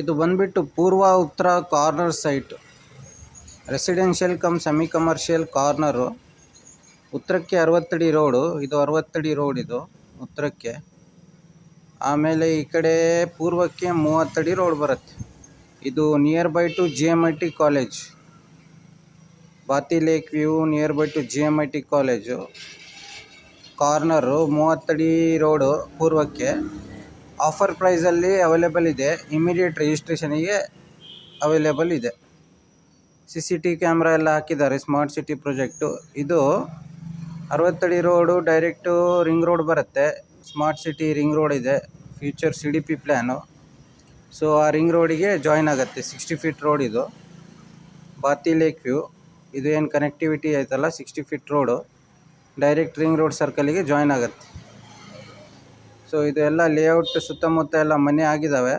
ಇದು ಬಂದ್ಬಿಟ್ಟು ಪೂರ್ವ ಉತ್ತರ corner site. Residential cum semi commercial corner. ಉತ್ತರಕ್ಕೆ ಅರವತ್ತಡಿ ರೋಡು, ಇದು ಅರವತ್ತಡಿ ರೋಡ್ ಇದು ಉತ್ತರಕ್ಕೆ. ಆಮೇಲೆ ಈ ಕಡೆ ಪೂರ್ವಕ್ಕೆ ಮೂವತ್ತಡಿ ರೋಡ್ ಬರುತ್ತೆ. ಇದು near by to G M I T college Bathi lake view near by to G M I T college corner ಮೂವತ್ತಡಿ road ಪೂರ್ವಕ್ಕೆ. ಆಫರ್ ಪ್ರೈಸಲ್ಲಿ ಅವೈಲೇಬಲ್ ಇದೆ. ಇಮಿಡಿಯೇಟ್ ರಿಜಿಸ್ಟ್ರೇಷನಿಗೆ ಅವೈಲೇಬಲ್ ಇದೆ. ಸಿ ಸಿ ಟಿ ಕ್ಯಾಮ್ರಾ ಎಲ್ಲ ಹಾಕಿದ್ದಾರೆ, ಸ್ಮಾರ್ಟ್ ಸಿಟಿ ಪ್ರೊಜೆಕ್ಟು. ಇದು ಅರವತ್ತಡಿ road direct ring road ಬರುತ್ತೆ. ಸ್ಮಾರ್ಟ್ ಸಿಟಿ ರಿಂಗ್ ರೋಡ್ ಇದೆ. Future C D P plan so ಆ ರಿಂಗ್ ರೋಡಿಗೆ ಜಾಯ್ನ್ ಆಗುತ್ತೆ. ಸಿಕ್ಸ್ಟಿ ಫೀಟ್ ರೋಡ್ ಇದು. ಬಾತಿ ಲೇಕ್ ವ್ಯೂ ಇದು ಏನು ಕನೆಕ್ಟಿವಿಟಿ ಆಯ್ತಲ್ಲ sixty feet road direct ring road ಸರ್ಕಲಿಗೆ join ಆಗುತ್ತೆ. ಸೊ ಇದೆಲ್ಲ ಲೇಔಟ್ ಸುತ್ತಮುತ್ತ ಎಲ್ಲ ಮನೆ ಆಗಿದ್ದಾವೆ